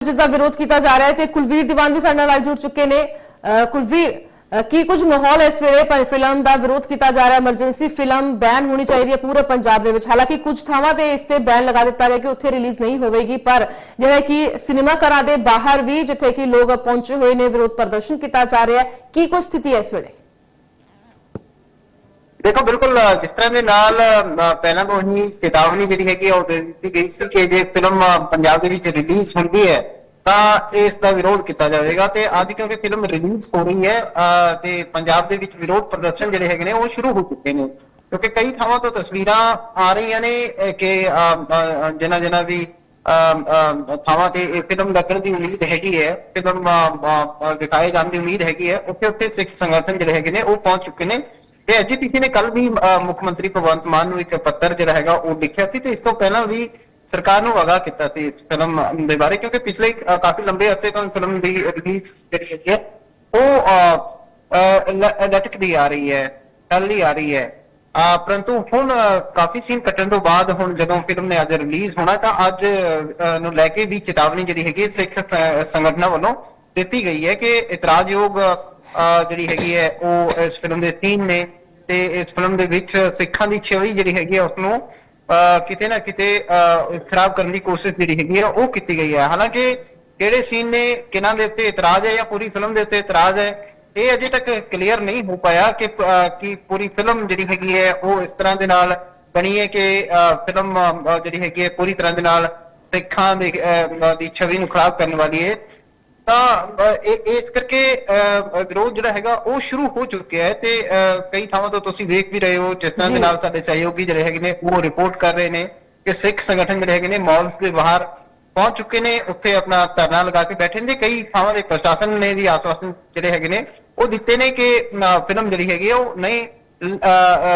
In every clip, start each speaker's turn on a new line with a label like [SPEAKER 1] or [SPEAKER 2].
[SPEAKER 1] ਜਿਸ ਦਾ ਵਿਰੋਧ ਕੀਤਾ ਜਾ ਰਿਹਾ ਹੈ ਤੇ ਕੁਲਵੀਰ ਦੀਵਾਨ ਵੀ ਸਾਡੇ ਨਾਲ ਲਾਈਵ ਜੁੜ ਚੁੱਕੇ ਨੇ। ਕੁਲਵੀਰ ਕੀ ਕੁਝ ਮਾਹੌਲ ਹੈ ਇਸ ਵੇਲੇ ਪ- ਫਿਲਮ ਦਾ ਵਿਰੋਧ ਕੀਤਾ ਜਾ ਰਿਹਾ? ਐਮਰਜੈਂਸੀ ਫਿਲਮ ਬੈਨ ਹੋਣੀ ਚਾਹੀਦੀ ਹੈ ਪੂਰੇ ਪੰਜਾਬ ਦੇ ਵਿੱਚ। ਹਾਲਾਂਕਿ ਕੁਝ ਥਾਵਾਂ ਤੇ ਇਸ ਤੇ ਬੈਨ ਲਗਾ ਦਿੱਤਾ ਗਿਆ ਕਿ ਉੱਥੇ ਰਿਲੀਜ਼ ਨਹੀਂ ਹੋਵੇਗੀ, ਪਰ ਜਿਹੜਾ ਕਿ ਸਿਨੇਮਾ ਘਰਾਂ ਦੇ ਬਾਹਰ ਵੀ ਜਿੱਥੇ ਕਿ ਲੋਕ ਪਹੁੰਚੇ ਹੋਏ ਨੇ, ਵਿਰੋਧ ਪ੍ਰਦਰਸ਼ਨ ਕੀਤਾ ਜਾ ਰਿਹਾ ਹੈ। ਕੀ ਕੁਝ ਸਥਿਤੀ ਹੈ ਇਸ ਵੇਲੇ?
[SPEAKER 2] ਦੇਖੋ ਬਿਲਕੁਲ ਜਿਸ ਤਰ੍ਹਾਂ ਦੇ ਨਾਲ ਪਹਿਲਾਂ ਤੋਂ ਹੀ ਚੇਤਾਵਨੀ ਜਿਹੜੀ ਹੈਗੀ ਉਹ ਦਿੱਤੀ ਗਈ ਸੀ ਕਿ ਜੇ ਫਿਲਮ ਪੰਜਾਬ ਦੇ ਵਿੱਚ ਰਿਲੀਜ਼ ਹੁੰਦੀ ਹੈ ਤਾਂ ਇਸ ਦਾ ਵਿਰੋਧ ਕੀਤਾ ਜਾਵੇਗਾ ਤੇ ਅੱਜ ਕਿਉਂਕਿ ਫਿਲਮ ਰਿਲੀਜ਼ ਹੋ ਰਹੀ ਹੈ ਅ, ਤੇ ਪੰਜਾਬ ਦੇ ਵਿੱਚ ਵਿਰੋਧ ਪ੍ਰਦਰਸ਼ਨ ਜਿਹੜੇ ਹੈਗੇ ਨੇ ਉਹ ਸ਼ੁਰੂ ਹੋ ਚੁੱਕੇ ਨੇ। ਕਿਉਂਕਿ ਕਈ ਥਾਵਾਂ ਤੋਂ ਤਸਵੀਰਾਂ ਆ ਰਹੀਆਂ ਨੇ ਕਿ ਜਿਨ੍ਹਾਂ ਜਿਨ੍ਹਾਂ ਵੀ ਥਾਵਾਂ ਤੇ ਇਹ ਫਿਲਮ ਲੱਗਣ ਦੀ ਉਮੀਦ ਹੈਗੀ ਹੈ ਫਿਲਮ ਅਮ, ਜਾਣ ਦੀ ਉਮੀਦ ਹੈਗੀ ਹੈ ਉੱਥੇ ਉੱਥੇ ਸਿੱਖ ਸੰਗਠਨ ਜਿਹੜੇ ਹੈਗੇ ਨੇ ਉਹ ਪਹੁੰਚ ਚੁੱਕੇ ਨੇ। ਤੇ ਐਜੀਪੀਸੀ ਨੇ ਕੱਲ ਵੀ ਮੁੱਖ ਮੰਤਰੀ ਭਗਵੰਤ ਮਾਨ ਨੂੰ ਇੱਕ ਪੱਤਰ ਜਿਹੜਾ ਹੈਗਾ ਉਹ ਲਿਖਿਆ ਸੀ ਤੇ ਇਸ ਤੋਂ ਪਹਿਲਾਂ ਵੀ ਸਰਕਾਰ ਨੂੰ ਆਗਾਹ ਕੀਤਾ ਸੀ ਇਸ ਫਿਲਮ ਦੇ ਬਾਰੇ ਕਿਉਂਕਿ ਪਿਛਲੇ ਕਾਫੀ ਲੰਬੇ ਅਰਸੇ ਤੋਂ ਫਿਲਮ ਦੀ ਰਿਲੀਜ਼ ਜਿਹੜੀ ਹੈਗੀ ਹੈ ਉਹ ਅ, ਲਟਕਦੀ ਆ ਰਹੀ ਹੈ ਟੱਲਦੀ ਆ ਰਹੀ ਹੈ। ਪਰੰਤੂ ਹੁਣ ਕਾਫੀ ਸੀਨ ਕੱਟਣ ਤੋਂ ਬਾਅਦ ਹੁਣ ਜਦੋਂ ਫਿਲਮ ਨੇ ਅੱਜ ਰਿਲੀਜ਼ ਹੋਣਾ ਤਾਂ ਅੱਜ ਨੂੰ ਲੈ ਕੇ ਵੀ ਚੇਤਾਵਨੀ ਜਿਹੜੀ ਹੈਗੀ ਸਿੱਖ ਸੰਗਠਨਾਂ ਵੱਲੋਂ ਦਿੱਤੀ ਗਈ ਹੈ ਕਿ ਇਤਰਾਜ਼ਯੋਗ ਜਿਹੜੀ ਹੈਗੀ ਹੈ ਉਹ ਇਸ ਫਿਲਮ ਦੇ ਸੀਨ ਨੇ ਤੇ ਇਸ ਫਿਲਮ ਦੇ ਵਿੱਚ ਸਿੱਖਾਂ ਦੀ ਛਵੀ ਜਿਹੜੀ ਹੈਗੀ ਹੈ ਉਸ ਨੂੰ ਕਿਤੇ ਨਾ ਕਿਤੇ ਅ, ਖਰਾਬ ਕਰਨ ਦੀ ਕੋਸ਼ਿਸ਼ ਜਿਹੜੀ ਹੈਗੀ ਹੈ ਉਹ ਕੀਤੀ ਗਈ ਹੈ। ਹਾਲਾਂਕਿ ਕਿਹੜੇ ਸੀਨ ਨੇ ਕਿਹਨਾਂ ਦੇ ਉੱਤੇ ਇਤਰਾਜ਼ ਹੈ ਜਾਂ ਪੂਰੀ ਫਿਲਮ ਦੇ ਉੱਤੇ ਇਤਰਾਜ਼ ਹੈ ਇਹ ਅਜੇ ਤੱਕ ਕਲੀਅਰ ਨਹੀਂ ਹੋ ਪਾਇਆ ਕਿ ਕਿ ਪੂਰੀ ਫਿਲਮ ਜਿਹੜੀ ਹੈਗੀ ਹੈ ਉਹ ਇਸ ਤਰ੍ਹਾਂ ਦੇ ਨਾਲ ਬਣੀ ਹੈ ਕਿ ਫਿਲਮ ਜਿਹੜੀ ਹੈਗੀ ਹੈ ਪੂਰੀ ਤਰ੍ਹਾਂ ਦੇ ਨਾਲ ਸਿੱਖਾਂ ਦੇ ਦੀ ਛਵੀ ਨੂੰ ਖਰਾਬ ਕਰਨ ਵਾਲੀ ਹੈ ਤਾਂ ਇਸ ਕਰਕੇ ਵਿਰੋਧ ਜਿਹੜਾ ਹੈਗਾ ਉਹ ਸ਼ੁਰੂ ਹੋ ਚੁੱਕਿਆ ਹੈ ਤੇ ਕਈ ਥਾਵਾਂ ਤੋਂ ਤੁਸੀਂ ਵੇਖ ਵੀ ਰਹੇ ਹੋ ਜਿਸ ਤਰ੍ਹਾਂ ਦੇ। ਨਾਲ ਸਾਡੇ ਸਹਿਯੋਗੀ ਜਿਹੜੇ ਹੈਗੇ ਨੇ ਉਹ ਰਿਪੋਰਟ ਕਰ ਰਹੇ ਨੇ ਕਿ ਸਿੱਖ ਸੰਗਠਨ ਜਿਹੜੇ ਹੈਗੇ ਨੇ ਮਾਲਸ ਦੇ ਬਾਹਰ ਪਹੁੰਚ ਚੁੱਕੇ ਨੇ ਉੱਥੇ ਆਪਣਾ ਧਰਨਾ ਲਗਾ ਕੇ ਬੈਠੇ ਨੇ ਕਈ ਥਾਵਾਂ ਦੇ ਪ੍ਰਸ਼ਾਸਨ ਨੇ ਵੀ ਆਸਵਾਸਨ ਜਿਹੜੇ ਹੈਗੇ ਨੇ ਉਹ ਦਿੱਤੇ ਨੇ ਕਿ ਫਿਲਮ ਜਿਹੜੀ ਹੈਗੀ ਹੈ ਉਹ ਨਹੀਂ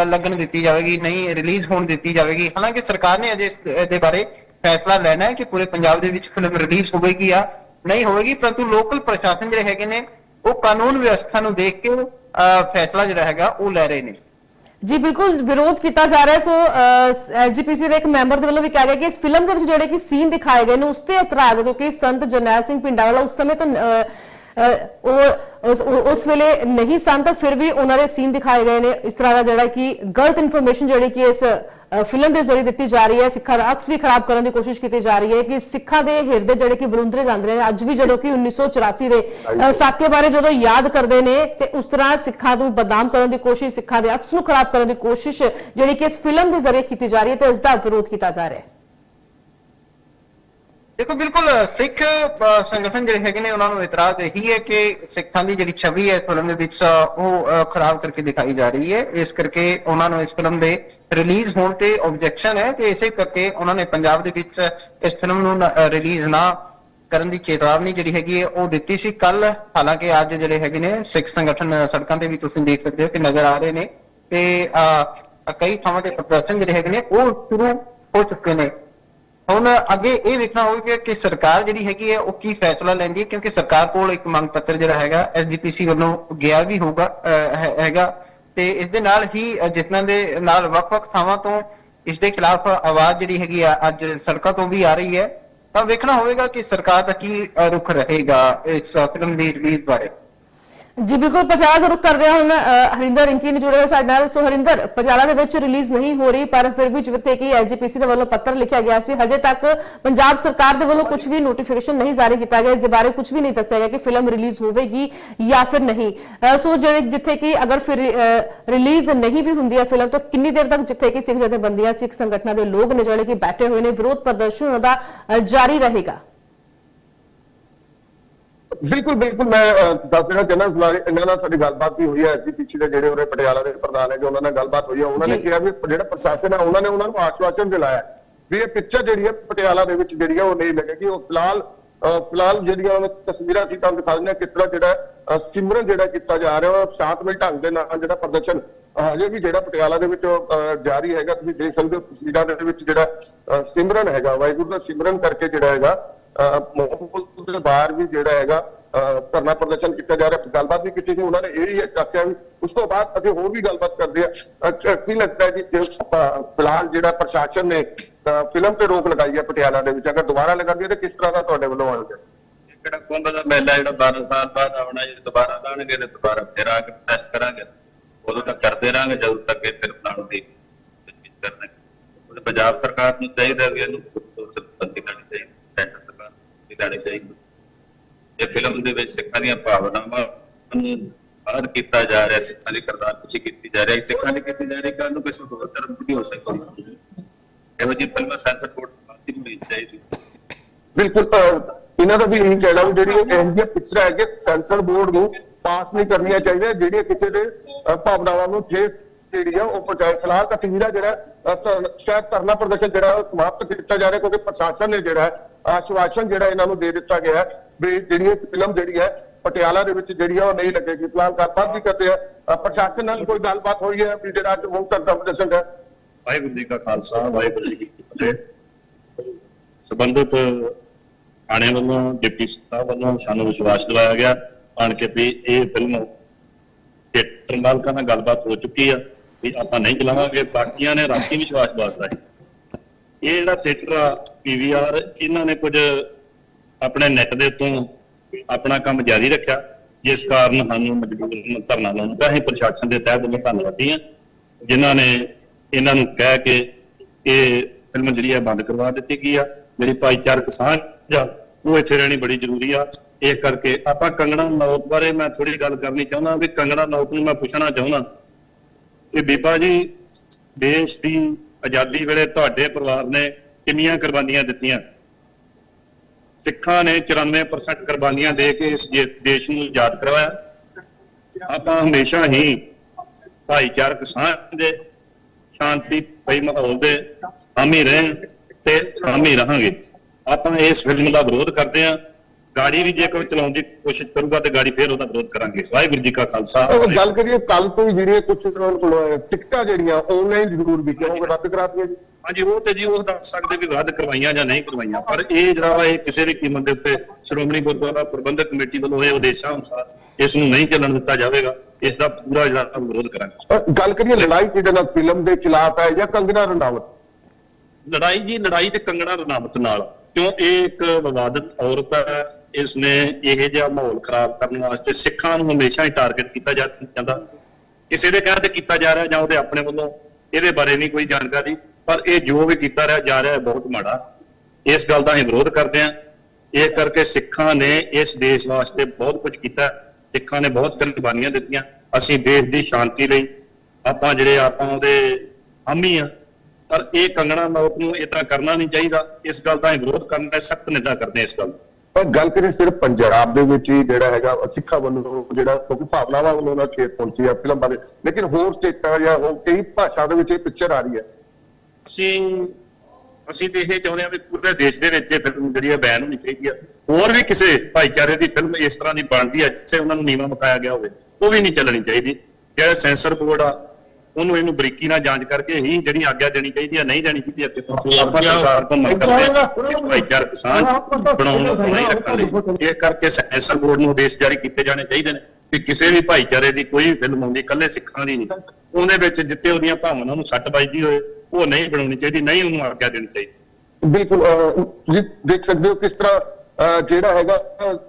[SPEAKER 2] ਲੱਗਣ ਦਿੱਤੀ ਜਾਵੇਗੀ ਨਹੀਂ ਰਿਲੀਜ਼ ਹੋਣ ਦਿੱਤੀ ਜਾਵੇਗੀ। ਹਾਲਾਂਕਿ ਸਰਕਾਰ ਨੇ ਅਜੇ ਇਸ ਦੇ ਬਾਰੇ ਫੈਸਲਾ ਲੈਣਾ ਹੈ ਕਿ ਪੂਰੇ ਪੰਜਾਬ ਦੇ ਵਿੱਚ ਫਿਲਮ ਰਿਲੀਜ਼ ਹੋਵੇਗੀ ਆ ਨਹੀਂ ਹੋਵੇਗੀ ਪਰੰਤੂ ਲੋਕਲ ਪ੍ਰਸ਼ਾਸਨ ਜਿਹੜੇ ਹੈਗੇ ਨੇ ਉਹ ਕਾਨੂੰਨ ਵਿਵਸਥਾ ਨੂੰ ਦੇਖ ਕੇ ਅਹ, ਫੈਸਲਾ ਜਿਹੜਾ ਹੈਗਾ ਉਹ ਲੈ ਰਹੇ ਨੇ।
[SPEAKER 1] ਜੀ ਬਿਲਕੁਲ ਵਿਰੋਧ ਕੀਤਾ ਜਾ ਰਿਹਾ ਹੈ। ਸੋ ਐਸਜੀਪੀਸੀ ਦੇ ਇੱਕ ਮੈਂਬਰ ਦੇ ਵੱਲੋਂ ਵੀ ਕਿਹਾ ਗਿਆ ਕਿ ਇਸ ਫਿਲਮ ਦੇ ਵਿੱਚ ਜਿਹੜੇ ਕਿ ਸੀਨ ਦਿਖਾਏ ਗਏ ਨੇ ਉਸ ਤੇ ਇਤਰਾਜ਼ ਕਿਉਂਕਿ ਸੰਤ ਜਰਨੈਲ ਸਿੰਘ ਪਿੰਡਾਂ ਵਾਲਾ ਉਸ ਸਮੇਂ ਤੋਂ ਅਹ, ਉਹ ਉਸ- ਵੇਲੇ ਨਹੀਂ ਸਨ ਤਾਂ ਫਿਰ ਵੀ ਉਹਨਾਂ ਦੇ ਸੀਨ ਦਿਖਾਏ ਗਏ ਨੇ। ਇਸ ਤਰ੍ਹਾਂ ਦਾ ਜਿਹੜਾ ਕਿ ਗਲਤ ਇਨਫੋਰਮੇਸ਼ਨ ਜਿਹੜੀ ਕਿ ਇਸ ਫਿਲਮ ਦੇ ਜ਼ਰੀਏ ਦਿੱਤੀ ਜਾ ਰਹੀ ਹੈ ਸਿੱਖਾਂ ਦਾ ਅਕਸ ਵੀ ਖਰਾਬ ਕਰਨ ਦੀ ਕੋਸ਼ਿਸ਼ ਕੀਤੀ ਜਾ ਰਹੀ ਹੈ ਕਿ ਸਿੱਖਾਂ ਦੇ ਹਿਰਦੇ ਜਿਹੜੇ ਕਿ ਵਲੁੰਦਰੇ ਜਾਂਦੇ ਨੇ ਅੱਜ ਵੀ ਜਦੋਂ ਕਿ 1984 ਦੇ ਸਾਕੇ ਬਾਰੇ ਜਦੋਂ ਯਾਦ ਕਰਦੇ ਨੇ ਤੇ ਉਸ ਤਰ੍ਹਾਂ ਸਿੱਖਾਂ ਨੂੰ ਬਦਨਾਮ ਕਰਨ ਦੀ ਕੋਸ਼ਿਸ਼ ਸਿੱਖਾਂ ਦੇ ਅਕਸ ਨੂੰ ਖਰਾਬ ਕਰਨ ਦੀ ਕੋਸ਼ਿਸ਼ ਜਿਹੜੀ ਕਿ ਇਸ ਫਿਲਮ ਦੇ ਜ਼ਰੀਏ ਕੀਤੀ ਜਾ ਰਹੀ ਹੈ ਤੇ ਇਸ ਦਾ ਵਿਰੋਧ ਕੀਤਾ ਜਾ ਰਿਹਾ ਹੈ।
[SPEAKER 2] ਦੇਖੋ ਬਿਲਕੁਲ ਸਿੱਖ ਸੰਗਠਨ ਜਿਹੜੇ ਹੈਗੇ ਨੇ ਉਹਨਾਂ ਨੂੰ ਇਤਰਾਜ਼ ਇਹੀ ਹੈ ਕਿ ਸਿੱਖਾਂ ਦੀ ਜਿਹੜੀ ਛਵੀ ਹੈ ਇਸ ਫਿਲਮ ਦੇ ਵਿੱਚ ਉਹ ਖਰਾਬ ਕਰਕੇ ਦਿਖਾਈ ਜਾ ਰਹੀ ਹੈ। ਇਸ ਕਰਕੇ ਉਹਨਾਂ ਨੂੰ ਇਸ ਫਿਲਮ ਦੇ ਰਿਲੀਜ਼ ਹੋਣ ਤੇ ਆਬਜੈਕਸ਼ਨ ਹੈ ਤੇ ਇਸੇ ਕਰਕੇ ਉਹਨਾਂ ਨੇ ਪੰਜਾਬ ਦੇ ਵਿੱਚ ਇਸ ਫਿਲਮ ਨੂੰ ਰਿਲੀਜ਼ ਨਾ ਕਰਨ ਦੀ ਚੇਤਾਵਨੀ ਜਿਹੜੀ ਹੈਗੀ ਹੈ ਉਹ ਦਿੱਤੀ ਸੀ। ਕੱਲ ਹਾਲਾਂਕਿ ਅੱਜ ਜਿਹੜੇ ਹੈਗੇ ਨੇ ਸਿੱਖ ਸੰਗਠਨ ਸੜਕਾਂ ਤੇ ਵੀ ਤੁਸੀਂ ਦੇਖ ਸਕਦੇ ਹੋ ਕਿ ਨਜ਼ਰ ਆ ਰਹੇ ਨੇ ਤੇ ਅ, ਕਈ ਥਾਵਾਂ ਤੇ ਪ੍ਰਦਰਸ਼ਨ ਜਿਹੜੇ ਹੈਗੇ ਨੇ ਉਹ ਸ਼ੁਰੂ ਹੋ ਚੁੱਕੇ ਨੇ। ਹੁਣ ਅੱਗੇ ਇਹ ਵੇਖਣਾ ਹੋਵੇਗਾ ਕਿ ਸਰਕਾਰ ਜਿਹੜੀ ਹੈਗੀ ਹੈ ਉਹ ਕੀ ਫੈਸਲਾ ਲੈਂਦੀ ਹੈ? ਕਿਉਂਕਿ ਸਰਕਾਰ ਕੋਲ ਇੱਕ ਮੰਗ ਪੱਤਰ ਜਿਹੜਾ ਹੈਗਾ ਐਸਜੀਪੀਸੀ ਵੱਲੋਂ ਗਿਆ ਵੀ ਹੋਊਗਾ ਅਹ, ਹੈਗਾ। ਤੇ ਇਸ ਦੇ ਨਾਲ ਹੀ ਅਹ, ਜਿਤਨਾਂ ਦੇ ਨਾਲ ਵੱਖ-ਵੱਖ ਥਾਵਾਂ ਤੋਂ ਇਸ ਦੇ ਖਿਲਾਫ ਆਵਾਜ਼ ਜਿਹੜੀ ਹੈਗੀ ਆ ਅੱਜ ਸੜਕਾਂ ਤੋਂ ਵੀ ਆ ਰਹੀ ਹੈ। ਤਾਂ ਵੇਖਣਾ ਹੋਵੇਗਾ ਕਿ ਸਰਕਾਰ ਦਾ ਕੀ ਅਹ, ਰੁਖ ਰਹੇਗਾ ਇਸ ਫਿਲਮ ਦੀ ਰਿਲੀਜ਼ ਬਾਰੇ।
[SPEAKER 1] ਜੀ, ਬਿਲਕੁਲ ਪਟਿਆਲਾ ਤੋਂ ਰੁਕ ਕਰਦੇ ਹਾਂ ਹੁਣ ਹਰਿੰਦਰ ਰਿੰਕੀ ਨੇ ਜੁੜੇ ਹੋਏ ਸਾਡੇ ਨਾਲ। ਸੋ, ਹਰਿੰਦਰ, ਪਟਿਆਲਾ ਦੇ ਵਿੱਚ ਰਿਲੀਜ਼ ਨਹੀਂ ਹੋ ਰਹੀ, ਪਰ ਫਿਰ ਵੀ ਜਿੱਥੇ ਕਿ ਐਸਜੀਪੀਸੀ ਦੇ ਵੱਲੋਂ ਪੱਤਰ ਲਿਖਿਆ ਗਿਆ ਸੀ, ਹਜੇ ਤੱਕ ਪੰਜਾਬ ਸਰਕਾਰ ਦੇ ਵੱਲੋਂ ਕੁਝ ਵੀ ਨੋਟੀਫਿਕੇਸ਼ਨ ਨਹੀਂ ਜਾਰੀ ਕੀਤਾ ਗਿਆ। ਇਸ ਦੇ ਬਾਰੇ ਕੁਝ ਵੀ ਨਹੀਂ ਦੱਸਿਆ ਗਿਆ ਕਿ ਫਿਲਮ ਰਿਲੀਜ਼ ਹੋਵੇਗੀ ਜਾਂ ਫਿਰ ਨਹੀਂ। ਸੋ, ਜਿਹੜੇ ਜਿੱਥੇ ਕਿ ਅਗਰ ਫਿਰ ਰਿਲੀਜ਼ ਨਹੀਂ ਵੀ ਹੁੰਦੀ ਹੈ ਫਿਲਮ ਤਾਂ ਕਿੰਨੀ ਦੇਰ ਤੱਕ ਜਿੱਥੇ ਕਿ ਸਿੱਖ ਜਥੇਬੰਦੀਆਂ, ਸਿੱਖ ਸੰਗਠਨਾਂ ਦੇ ਲੋਕ ਨੇ ਜਿਹੜੇ ਕਿ ਬੈਠੇ ਹੋਏ ਨੇ, ਵਿਰੋਧ ਪ੍ਰਦਰਸ਼ਨ ਦਾ ਜਾਰੀ ਰਹੇਗਾ।
[SPEAKER 3] ਬਿਲਕੁਲ ਬਿਲਕੁਲ ਮੈਂ ਦੱਸ ਦੇਣਾ ਚਾਹੁੰਦਾ ਇਹਨਾਂ ਨਾਲ ਸਾਡੀ ਗੱਲਬਾਤ ਵੀ ਹੋਈ ਹੈ ਐਸਜੀਪੀਸੀ ਦੇ ਜਿਹੜੇ ਉਰੇ ਪਟਿਆਲਾ ਦੇ ਪ੍ਰਧਾਨ ਹੈ ਜੋ ਉਹਨਾਂ ਨਾਲ ਗੱਲਬਾਤ ਹੋਈ ਹੈ ਉਹਨਾਂ ਨੇ। ਕਿਹਾ ਵੀ ਜਿਹੜਾ ਪ੍ਰਸ਼ਾਸਨ ਹੈ ਉਹਨਾਂ ਨੇ ਉਹਨਾਂ ਨੂੰ ਆਸ਼ਵਾਸਨ ਦਿਲਾਇਆ ਵੀ ਇਹ ਪਿਕਚਰ ਜਿਹੜੀ ਹੈ ਪਟਿਆਲਾ ਦੇ ਵਿੱਚ ਜਿਹੜੀ ਹੈ ਉਹ ਨਹੀਂ ਲੱਗੇਗੀ ਉਹ ਫਿਲਹਾਲ ਫਿਲਹਾਲ ਜਿਹੜੀਆਂ ਉਹਨਾਂ ਤਸਵੀਰਾਂ ਸੀ ਤੁਹਾਨੂੰ ਦਿਖਾ ਦਿੰਦੇ ਕਿਸ ਤਰ੍ਹਾਂ ਜਿਹੜਾ ਸਿਮਰਨ ਜਿਹੜਾ ਕੀਤਾ ਜਾ ਰਿਹਾ ਉਹ ਸ਼ਾਂਤਮਈ ਢੰਗ ਦੇ ਨਾਲ ਜਿਹੜਾ ਪ੍ਰਦਰਸ਼ਨ ਹਜੇ ਵੀ ਜਿਹੜਾ ਪਟਿਆਲਾ ਦੇ ਵਿੱਚ ਉਹ, ਜਾਰੀ ਹੈਗਾ ਤੁਸੀਂ ਦੇਖ ਸਕਦੇ ਹੋ ਤਸਵੀਰਾਂ ਦੇ ਵਿੱਚ ਜਿਹੜਾ ਸਿਮਰਨ ਹੈਗਾ ਵਾਹਿਗੁਰੂ ਦਾ ਸਿਮਰਨ ਕਰਕੇ ਜਿਹੜਾ ਹੈਗਾ ਮੋਹਨਪੁਰ ਦੇ ਬਾਹਰ ਵੀ ਜਿਹੜਾ ਹੈਗਾ ਧਰਨਾ ਪ੍ਰਦਰਸ਼ਨ ਕੀਤਾ ਜਾ ਰਿਹਾ, ਗੱਲਬਾਤ ਵੀ ਕੀਤੀ ਸੀ, ਉਹਨਾਂ ਨੇ ਇਹ ਹੀ ਆਖਿਆ ਵੀ ਉਸ ਤੋਂ ਬਾਅਦ ਅਸੀਂ ਹੋਰ ਵੀ ਗੱਲਬਾਤ ਕਰਦੇ ਆ। ਕੀ ਲੱਗਦਾ ਜੀ ਫਿਲਹਾਲ ਜਿਹੜਾ ਪ੍ਰਸ਼ਾਸਨ ਨੇ ਫਿਲਮ ਤੇ ਰੋਕ ਲਗਾਈ ਹੈ ਪਟਿਆਲਾ ਦੇ ਵਿੱਚ, ਅਗਰ ਦੁਬਾਰਾ ਲਗਾਉਂਦੀ ਹੈ ਤਾਂ ਕਿਸ ਤਰ੍ਹਾਂ ਦਾ ਤੁਹਾਡੇ ਵੱਲੋਂ ਆਉਣਗੇ
[SPEAKER 4] ਜਿਹੜਾ ਕੁੰਭ ਦਾ ਮੇਲਾ ਜਿਹੜਾ 12 ਸਾਲ ਬਾਅਦ ਆਉਣਾ ਜੇ ਦੁਬਾਰਾ ਲਾਣਗੇ ਤੇ ਦੁਬਾਰਾ ਫਿਰ ਆ ਕੇ ਟੈਸਟ ਕਰਾਂਗੇ। ਉਦੋਂ ਤੱਕ ਕਰਦੇ ਰਹਾਂਗੇ, ਜਦੋਂ ਤੱਕ ਇਹ ਫਿਰ ਬਣਾਉਣ ਦੀ ਕੋਸ਼ਿਸ਼ ਪੰਜਾਬ ਸਰਕਾਰ ਨੂੰ ਚਾਹੀਦਾ ਵੀ ਇਹਨੂੰ ਬੰਦੀ ਕਰਨੀ ਚਾਹੀਦੀ। ਸੈਂਟਰ ਸਰਕਾਰ ਚਾਹੀਦੀ ਇਹ ਫਿਲਮ ਦੇ ਵਿੱਚ ਸਿੱਖਾਂ ਦੀਆਂ ਭਾਵਨਾਵਾਂ ਨੂੰ ਬਾਹਰ ਕੀਤਾ ਜਾ ਰਿਹਾ ਸਿੱਖਾਂ ਦੀ ਕਰਤਾਰ ਤੁਸੀਂ ਕੀਤੀ ਜਾ ਰਹੀ ਸਿੱਖਾਂ ਦੀ ਕੀਤੀ ਜਾ ਰਹੀ ਕੱਲ ਨੂੰ ਕਿਸੇ ਹੋਰ ਧਰਮ ਦੀ ਹੋ ਸਕਦੀ। ਇਹੋ ਜਿਹੀ ਫਿਲਮਾਂ ਸੈਂਸਰ ਬੋਰਡ ਪਾਸੇ ਹੋਣੀ ਚਾਹੀਦੀ
[SPEAKER 3] ਬਿਲਕੁਲ ਇਹਨਾਂ ਦਾ ਵੀ ਇਹੀ ਕਹਿਣਾ ਵੀ ਜਿਹੜੀ ਇਹ ਜਿਹੀਆਂ ਪਿਕਚਰ ਹੈ ਕਿ ਸੈਂਸਰ ਬੋਰਡ ਨੂੰ ਪਾਸ ਨਹੀਂ ਕਰਨੀਆਂ ਚਾਹੀਦੀਆਂ, ਜਿਹੜੀਆਂ ਕਿਸੇ ਦੇ ਭਾਵਨਾਵਾਂ ਨੂੰ ਠੇਸ ਜਿਹੜੀ ਆ ਉਹ ਪਹੁੰਚਾਏ ਫਿਲਹਾਲ ਤਸਵੀਰਾਂ ਜਿਹੜਾ ਸ਼ਾਇਦ ਧਰਨਾ ਪ੍ਰਦਰਸ਼ਨ ਜਿਹੜਾ ਉਹ ਸਮਾਪਤ ਕੀਤਾ ਜਾ ਰਿਹਾ ਕਿਉਂਕਿ ਪ੍ਰਸ਼ਾਸਨ ਨੇ ਜਿਹੜਾ ਹੈ, ਆਸ਼ਵਾਸਨ ਜਿਹੜਾ ਇਹਨਾਂ ਨੂੰ ਦੇ ਦਿੱਤਾ ਗਿਆ ਹੈ ਵੀ ਜਿਹੜੀ ਇਹ ਫਿਲਮ ਜਿਹੜੀ ਹੈ ਪਟਿਆਲਾ ਦੇ ਵਿੱਚ ਜਿਹੜੀ ਆ ਉਹ ਨਹੀਂ ਲੱਗੇਗੀ ਫਿਲਹਾਲ ਗੱਲਬਾਤ ਵੀ ਕਰਦੇ ਆ? ਪ੍ਰਸ਼ਾਸਨ ਨਾਲ ਕੋਈ ਗੱਲਬਾਤ ਹੋਈ ਹੈ ਵੀ ਜਿਹੜਾ ਅੱਜ ਮੁਕਤ ਧਰਨਾ ਪ੍ਰਦਰਸ਼ਨ ਹੈ?
[SPEAKER 4] ਵਾਹਿਗੁਰੂ ਜੀ ਕਾ ਖਾਲਸਾ ਵਾਹਿਗੁਰੂ ਜੀ ਕੀ ਫਤਿਹ। ਸਬੰਧਤ ਥਾਣੇ ਵੱਲੋਂ ਡਿਪਟੀ ਸਾਹਿਬ ਵੱਲੋਂ ਸਾਨੂੰ ਵਿਸ਼ਵਾਸ ਦਿਵਾਇਆ ਗਿਆ ਆਣ ਕੇ ਵੀ ਇਹ ਫਿਲਮ ਥੀਏਟਰ ਮਾਲਕਾਂ ਨਾਲ ਗੱਲਬਾਤ ਹੋ ਚੁੱਕੀ ਆ। ਵੀ ਆਪਾਂ ਨਹੀਂ ਚਲਾਵਾਂਗੇ, ਬਾਕੀਆਂ ਨੇ ਰਾਤੀ ਵਿਸ਼ਵਾਸ ਦਵਾਤਾ ਇਹ ਜਿਹੜਾ ਥੀਏਟਰ ਆ ਪੀਵੀਆਰ ਇਹਨਾਂ ਨੇ ਕੁਝ ਆਪਣੇ ਨੈਟ ਦੇ ਉੱਤੋਂ ਆਪਣਾ ਕੰਮ ਜਾਰੀ ਰੱਖਿਆ, ਜਿਸ ਕਾਰਨ ਸਾਨੂੰ ਮਜਬੂਰਨ ਧਰਨਾ ਲਾਉਣਾ ਪਿਆ ਅਸੀਂ ਪ੍ਰਸ਼ਾਸਨ ਦੇ ਤਹਿ ਵੱਲੋਂ ਧੰਨਵਾਦੀ ਹਾਂ, ਜਿਨ੍ਹਾਂ ਨੇ ਇਹਨਾਂ ਨੂੰ ਕਹਿ ਕੇ ਇਹ ਫਿਲਮ ਜਿਹੜੀ ਆ ਬੰਦ ਕਰਵਾ ਦਿੱਤੀ ਗਈ ਆ। ਮੇਰੀ ਭਾਈਚਾਰਕ ਸਾਂਝ ਆ, ਉਹ ਇੱਥੇ ਰਹਿਣੀ ਬੜੀ ਜ਼ਰੂਰੀ ਆ। ਇਸ ਕਰਕੇ ਆਪਾਂ ਕੰਗਣਾ ਨੌਕ ਬਾਰੇ ਮੈਂ ਥੋੜੀ ਗੱਲ ਕਰਨੀ ਚਾਹੁੰਦਾ, ਵੀ ਕੰਗਣਾ ਨੌਕ ਨੂੰ ਮੈਂ ਪੁੱਛਣਾ ਚਾਹੁੰਦਾ। ਇਹ ਬੀਬਾ ਜੀ, ਦੇਸ਼ ਦੀ ਆਜ਼ਾਦੀ ਵੇਲੇ ਤੁਹਾਡੇ ਪਰਿਵਾਰ ਨੇ ਕਿੰਨੀਆਂ ਕੁਰਬਾਨੀਆਂ ਦਿੱਤੀਆਂ? ਸਿੱਖਾਂ ਨੇ 94% ਕੁਰਬਾਨੀਆਂ ਦੇ ਕੇ ਇਸ ਜੇ- ਦੇਸ਼ ਨੂੰ ਆਜ਼ਾਦ ਕਰਵਾਇਆ। ਆਪਾਂ ਹਮੇਸ਼ਾ ਹੀ ਭਾਈਚਾਰਕ ਸਾਂਝ ਦੇ, ਸ਼ਾਂਤੀ ਪਈ ਮਾਹੌਲ ਦੇ ਹਾਮੀ ਰਹੇ ਤੇ ਹਾਮੀ ਰਹਾਂਗੇ। ਆਪਾਂ ਇਸ ਫਿਲਮ ਦਾ ਵਿਰੋਧ ਕਰਦੇ ਹਾਂ। ਗਾੜੀ ਵੀ ਜੇ ਕੋਈ ਚਲਾਉਣ ਦੀ ਕੋਸ਼ਿਸ਼ ਕਰੂਗਾ ਤੇ ਗਾੜੀ ਫੇਰ ਉਹਦਾ ਵਿਰੋਧ ਕਰਾਂਗੇ। ਵਾਹਿਗੁਰੂ ਜੀ ਕਾ ਖਾਲਸਾ।
[SPEAKER 3] ਉਹ ਗੱਲ ਕਰੀਏ ਕੱਲ ਤੋਂ ਹੀ ਜਿਹੜੀਆਂ ਕੁਝ ਟਿਕਟਾਂ ਜਿਹੜੀਆਂ ਆਨਲਾਈਨ ਜ਼ਰੂਰ ਵਿਕਿਆ ਉਹ ਰੱਦ ਕਰਾਤੀਆਂ ਜੀ।
[SPEAKER 4] ਹਾਂਜੀ ਉਹ ਤੇ ਜੀ ਉਹ ਦੱਸ ਸਕਦੇ ਵੀ ਰੱਦ ਕਰਵਾਈਆਂ ਜਾਂ ਨਹੀਂ ਕਰਵਾਈਆਂ ਪਰ ਇਹ ਜਿਹੜਾ ਵਾ ਇਹ ਕਿਸੇ ਵੀ ਕੀਮਤ ਦੇ ਉੱਤੇ ਸ਼੍ਰੋਮਣੀ ਗੁਰਦੁਆਰਾ ਪ੍ਰਬੰਧਕ ਕਮੇਟੀ ਵੱਲੋਂ ਇਹ ਉਦੇਸ਼ਾਂ ਅਨੁਸਾਰ ਇਸ ਨੂੰ ਨਹੀਂ ਚੱਲਣ ਦਿੱਤਾ ਜਾਵੇਗਾ। ਇਸ ਦਾ ਪੂਰਾ ਜਿਹੜਾ ਵਿਰੋਧ ਕਰਾਂਗੇ।
[SPEAKER 3] ਗੱਲ ਕਰੀਏ ਲੜਾਈ ਕਿਹਦੇ ਨਾਲ ਫਿਲਮ ਦੇ ਖਿਲਾਫ ਹੈ ਜਾਂ ਕੰਗਨਾ ਰਣਾਵਤ?
[SPEAKER 4] ਲੜਾਈ ਜੀ ਲੜਾਈ ਤੇ ਕੰਗਣਾ ਰਣਾਵਤ ਨਾਲ। ਕਿਉਂ? ਇਹ ਇੱਕ ਵਿਵਾਦਤ ਔਰਤ ਹੈ ਇਸ ਨੇ ਇਹ ਜਿਹਾ ਮਾਹੌਲ ਖਰਾਬ ਕਰਨ ਵਾਸਤੇ ਸਿੱਖਾਂ ਨੂੰ ਹਮੇਸ਼ਾ ਹੀ ਟਾਰਗੇਟ ਕੀਤਾ ਜਾ- ਜਾਂਦਾ। ਕਿਸੇ ਦੇ ਕਹਿਣ ਤੇ ਕੀਤਾ ਜਾ ਰਿਹਾ ਜਾਂ ਉਹਦੇ ਆਪਣੇ ਵੱਲੋਂ ਇਹਦੇ ਬਾਰੇ ਨਹੀਂ ਕੋਈ ਜਾਣਕਾਰੀ, ਪਰ ਇਹ ਜੋ ਵੀ ਕੀਤਾ ਰਿਹਾ, ਜਾ ਰਿਹਾ ਬਹੁਤ ਮਾੜਾ। ਇਸ ਗੱਲ ਦਾ ਅਸੀਂ ਵਿਰੋਧ ਕਰਦੇ ਹਾਂ। ਇਹ ਕਰਕੇ ਸਿੱਖਾਂ ਨੇ ਇਸ ਦੇਸ਼ ਵਾਸਤੇ ਬਹੁਤ ਕੁਝ ਕੀਤਾ। ਸਿੱਖਾਂ ਨੇ ਬਹੁਤ ਕੁਰਬਾਨੀਆਂ ਦਿੱਤੀਆਂ। ਅਸੀਂ ਦੇਸ਼ ਦੀ ਸ਼ਾਂਤੀ ਲਈ ਆਪਾਂ ਜਿਹੜੇ ਆਪਾਂ ਉਹਦੇ ਹਾਮੀ ਆ, ਪਰ ਇਹ ਕੰਗਣਾ ਮੌਤ ਨੂੰ ਇਦਾਂ ਕਰਨਾ ਨਹੀਂ ਚਾਹੀਦਾ। ਇਸ ਗੱਲ ਦਾ ਅਸੀਂ ਵਿਰੋਧ ਕਰਨ ਦਾ ਸਖਤ ਨਿੰਦਾ ਕਰਦੇ ਇਸ ਗੱਲ ਦੀ।
[SPEAKER 3] ਪਰ ਗੱਲ ਕਰੀਏ ਸਿਰਫ ਪੰਜਾਬ ਦੇ ਵਿੱਚ ਹੀ ਜਿਹੜਾ ਹੈਗਾ ਸਿੱਖਾਂ ਵੱਲੋਂ ਜਿਹੜਾ ਕਿਉਂਕਿ ਭਾਵਨਾਵਾਂ ਵੱਲੋਂ ਨਾ ਖੇਤ ਪਹੁੰਚੀ ਆ ਫਿਲਮ ਬਾਰੇ। ਲੇਕਿਨ ਹੋਰ ਸਟੇਟਾਂ ਜਾਂ ਹੋਰ ਕਈ ਭਾਸ਼ਾ ਦੇ ਵਿੱਚ ਇਹ ਪਿਕਚਰ ਆ ਰਹੀ ਹੈ।
[SPEAKER 4] ਅਸੀਂ ਅਸੀਂ ਤੇ ਇਹ ਚਾਹੁੰਦੇ ਹਾਂ ਵੀ ਪੂਰੇ ਦੇਸ਼ ਦੇ ਵਿੱਚ ਇਹ ਫਿਲਮ ਜਿਹੜੀ ਹੈ ਬੈਨ ਹੋਣੀ ਚਾਹੀਦੀ ਹੈ ਹੋਰ ਵੀ ਕਿਸੇ ਭਾਈਚਾਰੇ ਦੀ ਫਿਲਮ ਇਸ ਤਰ੍ਹਾਂ ਦੀ ਬਣਦੀ ਹੈ ਜਿੱਥੇ ਉਹਨਾਂ ਨੂੰ ਨੀਵਾ ਮਕਾਇਆ ਗਿਆ ਹੋਵੇ, ਉਹ ਵੀ ਨਹੀਂ ਚੱਲਣੀ ਚਾਹੀਦੀ। ਜਿਹੜਾ ਸੈਂਸਰ ਬੋਰਡ ਆ ਉਹਨੂੰ ਇਹਨੂੰ ਬਰੀਕੀ ਨਾਲ ਜਾਂਚ ਕਰਕੇ ਹੀ ਜਿਹੜੀ ਆਗਿਆ ਦੇਣੀ ਚਾਹੀਦੀ ਹੈ ਨਹੀਂ ਦੇਣੀ ਚਾਹੀਦੀ ਹੈ ਕਿਤੋਂ ਆਪਾਂ ਸਰਕਾਰ ਤੋਂ ਮੰਗ ਕਰਦੇ ਹਾਂ ਕਿ ਭਾਈਚਾਰਕ ਸਾਂਝ ਬਣਾਉਣ ਨੂੰ ਨਹੀਂ ਰੱਖਣ ਲਈ ਇਹ ਕਰਕੇ ਸੈਂਸਰ ਬੋਰਡ ਨੂੰ ਆਦੇਸ਼ ਜਾਰੀ ਕੀਤੇ ਜਾਣੇ ਚਾਹੀਦੇ ਨੇ ਕਿ ਕਿਸੇ ਵੀ ਭਾਈਚਾਰੇ ਦੀ ਕੋਈ ਵੀ ਫਿਲਮ ਆਉਂਦੀ ਇਕੱਲੇ ਸਿੱਖਾਂ ਦੀ ਨਹੀਂ। ਉਹਦੇ ਵਿੱਚ ਜਿੱਤੇ ਉਹਦੀਆਂ ਭਾਵਨਾਵਾਂ ਨੂੰ ਸੱਟ ਵੱਜਦੀ ਹੋਏ ਉਹ ਨਹੀਂ ਬਣਾਉਣੀ ਚਾਹੀਦੀ ਨਹੀਂ ਉਹਨੂੰ ਆਗਿਆ ਦੇਣੀ ਚਾਹੀਦੀ।
[SPEAKER 3] ਬਿਲਕੁਲ ਤੁਸੀਂ ਦੇਖ ਸਕਦੇ ਹੋ ਕਿਸ ਤਰ੍ਹਾਂ ਜਿਹੜਾ ਹੈਗਾ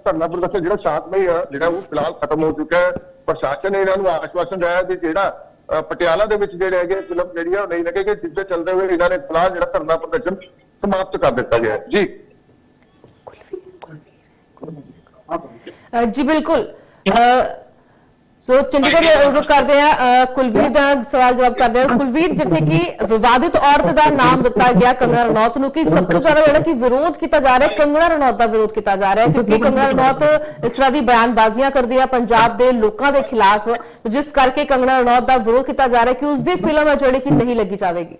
[SPEAKER 3] ਧਰਨਾ ਪ੍ਰਦਰਸ਼ਨ ਜਿਹੜਾ ਸ਼ਾਂਤਮਈ ਆ ਜਿਹੜਾ ਉਹ ਫਿਲਹਾਲ ਖਤਮ ਹੋ ਚੁੱਕਾ ਹੈ। ਪ੍ਰਸ਼ਾਸਨ ਨੇ ਇਹਨਾਂ ਨੂੰ ਆਸ਼ਵਾਸਨ ਦਿਆ ਕਿ ਜਿਹੜਾ ਪਟਿਆਲਾ ਦੇ ਵਿੱਚ ਜਿਹੜੇ ਹੈਗੇ ਫਿਲਮ ਜਿਹੜੀ ਆ ਉਹ ਨਹੀਂ ਲੱਗੇਗੀ ਜਿਸ ਦੇ ਚੱਲਦੇ ਹੋਏ ਇਹਨਾਂ ਨੇ ਫਿਲਹਾਲ ਜਿਹੜਾ ਧਰਨਾ ਪ੍ਰਦਰਸ਼ਨ ਸਮਾਪਤ ਕਰ ਦਿੱਤਾ ਗਿਆ ਜੀ।
[SPEAKER 1] ਜੀ, ਬਿਲਕੁਲ। ਸੋ ਚੰਡੀਗੜ੍ਹ ਰੁਕ ਕਰਦੇ ਆ ਕੁਲਵੀਰ ਦਾ ਸਵਾਲ ਜਵਾਬ ਕਰਦੇ ਆ ਕੁਲਵੀਰ ਜਿੱਥੇ ਕਿ ਵਿਵਾਦਿਤ ਔਰਤ ਦਾ ਨਾਮ ਦਿੱਤਾ ਗਿਆ ਕੰਗਨਾ ਰਣੌਤ ਨੂੰ ਕਿ ਸਭ ਤੋਂ ਜ਼ਿਆਦਾ ਜਿਹੜਾ ਕਿ ਵਿਰੋਧ ਕੀਤਾ ਜਾ ਰਿਹਾ ਹੈ ਕੰਗਨਾ ਰਣੌਤ ਦਾ ਵਿਰੋਧ ਕੀਤਾ ਜਾ ਰਿਹਾ ਹੈ ਕਿਉਂਕਿ ਕੰਗਨਾ ਰਣੌਤ ਇਸ ਤਰ੍ਹਾਂ ਦੀ ਬਿਆਨਬਾਜ਼ੀਆਂ ਕਰਦੀ ਹੈ ਪੰਜਾਬ ਦੇ ਲੋਕਾਂ ਦੇ ਖਿਲਾਫ ਜਿਸ ਕਰਕੇ ਕੰਗਨਾ ਰਣੌਤ ਦਾ ਵਿਰੋਧ ਕੀਤਾ ਜਾ ਰਿਹਾ ਕਿ ਉਸ ਦੀ ਫਿਲਮ ਹੈ ਜਿਹੜੀ ਕਿ ਨਹੀਂ ਲੱਗੀ ਜਾਵੇਗੀ।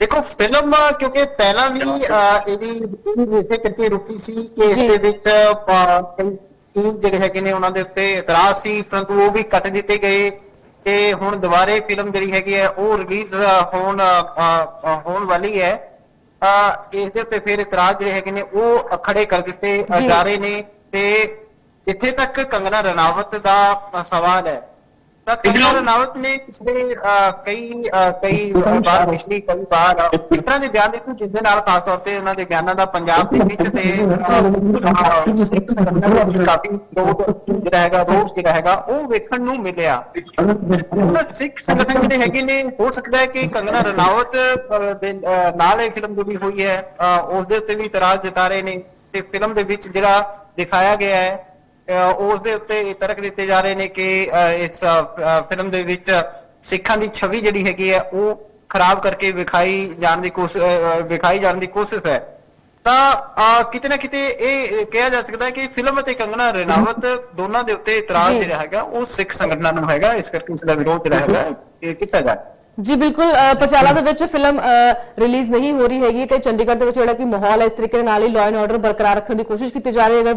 [SPEAKER 2] ਦੇਖੋ ਫਿਲਮ ਕਿਉਂਕਿ ਪਹਿਲਾਂ ਵੀ ਇਹਦੀ ਇਸੇ ਕਰਕੇ ਰੁਕੀ ਸੀ ਕਿ ਇਸ। ਦੇ ਵਿੱਚ ਸੀਨ ਜਿਹੜੇ ਹੈਗੇ ਨੇ ਉਹਨਾਂ ਦੇ ਉੱਤੇ ਇਤਰਾਜ਼ ਸੀ ਪਰੰਤੂ ਉਹ ਵੀ ਕੱਟ ਦਿੱਤੇ ਗਏ ਤੇ ਹੁਣ ਦੁਬਾਰੇ ਫਿਲਮ ਜਿਹੜੀ ਹੈਗੀ ਹੈ ਉਹ ਰਿਲੀਜ਼ ਹੋਣ ਹੋਣ ਵਾਲੀ ਹੈ ਇਸ ਦੇ ਉੱਤੇ ਫਿਰ ਇਤਰਾਜ਼ ਜਿਹੜੇ ਹੈਗੇ ਨੇ ਉਹ ਖੜੇ ਕਰ ਦਿੱਤੇ
[SPEAKER 1] ਜੀ।
[SPEAKER 2] ਰਹੇ ਨੇ ਤੇ ਜਿੱਥੇ ਤੱਕ ਕੰਗਨਾ ਰਣਾਵਤ ਦਾ ਸਵਾਲ ਹੈ ਕੰਗਨਾ ਰਣਾਵਤ ਨੇ ਪਿਛਲੇ ਕਈ ਕਈ ਵਾਰ ਪਿਛਲੀ ਕਈ ਵਾਰ ਇਸ ਤਰ੍ਹਾਂ ਦੇ ਬਿਆਨ ਦਿੱਤੇ ਜਿਸ ਦੇ ਨਾਲ ਖਾਸ ਤੌਰ ਤੇ ਉਹਨਾਂ ਦੇ ਬਿਆਨਾਂ ਦਾ ਪੰਜਾਬ ਦੇ ਵਿੱਚ ਤੇ ਸਿੱਖ ਸੰਗਠਨ ਦੇ ਵਿੱਚ ਕਾਫੀ ਵਿਰੋਧ ਜਿਹੜਾ ਹੈਗਾ ਰੋਸ ਜਿਹੜਾ ਹੈਗਾ ਉਹ ਵੇਖਣ ਨੂੰ ਮਿਲਿਆ। ਉਹਨਾਂ ਸਿੱਖ ਸੰਗਠਨ ਜਿਹੜੇ ਹੈਗੇ ਨੇ ਹੋ ਸਕਦਾ ਹੈ ਕਿ ਕੰਗਨਾ ਰਣਾਵਤ ਦੇ ਨਾਲ ਇਹ ਫਿਲਮ ਜੁੜੀ ਹੋਈ ਹੈ ਅਹ, ਉਸ ਦੇ ਉੱਤੇ ਵੀ ਇਤਰਾਜ਼ ਜਤਾ ਰਹੇ ਨੇ ਤੇ ਫਿਲਮ ਦੇ ਵਿੱਚ ਜਿਹੜਾ ਦਿਖਾਇਆ ਗਿਆ ਹੈ ਉਸ ਦੇ ਉੱਤੇ ਤਰਕ ਦਿੱਤੇ ਜਾ ਰਹੇ ਨੇ ਕਿ ਇਸ ਫਿਲਮ ਦੇ ਵਿੱਚ ਸਿੱਖਾਂ ਦੀ ਛਵੀ ਜਿਹੜੀ ਹੈਗੀ ਹੈ ਉਹ ਖਰਾਬ ਕਰਕੇ ਵਿਖਾਈ ਜਾਣ ਦੀ ਕੋਸ਼ਿਸ਼ ਵਿਖਾਈ ਜਾਣ ਦੀ ਕੋਸ਼ਿਸ਼ ਹੈ। ਤਾਂ ਕਿਤੇ ਨਾ ਕਿਤੇ ਇਹ ਕਿਹਾ ਜਾ ਸਕਦਾ ਹੈ ਕਿ ਫਿਲਮ ਅਤੇ ਕੰਗਨਾ ਰਣਾਵਤ ਦੋਨਾਂ ਦੇ ਉੱਤੇ ਇਤਰਾਜ਼ ਜਿਹੜਾ ਹੈਗਾ ਉਹ ਸਿੱਖ ਸੰਗਠਨਾਂ ਨੂੰ ਹੈਗਾ। ਇਸ ਕਰਕੇ ਇਸ ਦਾ ਵਿਰੋਧ ਜਿਹੜਾ ਹੈਗਾ ਕੀਤਾ ਜਾ
[SPEAKER 1] ਜੀ ਬਿਲਕੁਲ ਅ, ਪਟਿਆਲਾ ਦੇ ਵਿੱਚ ਫਿਲਮ ਰਿਲੀਜ਼ ਨਹੀਂ ਹੋ ਰਹੀ ਹੈਗੀ ਤੇ ਚੰਡੀਗੜ੍ਹ ਦੇ ਵਿੱਚ ਜਿਹੜਾ ਕਿ ਮਾਹੌਲ ਹੈ ਇਸ ਤਰੀਕੇ ਨਾਲ ਹੀ ਲਾਅ ਐਂਡ ਆਰਡਰ ਬਰਕਰਾਰ ਰੱਖਣ ਦੀ ਕੋਸ਼ਿਸ਼ ਕੀਤੀ ਜਾ ਰਹੀ ਹੈ। ਅਗਰ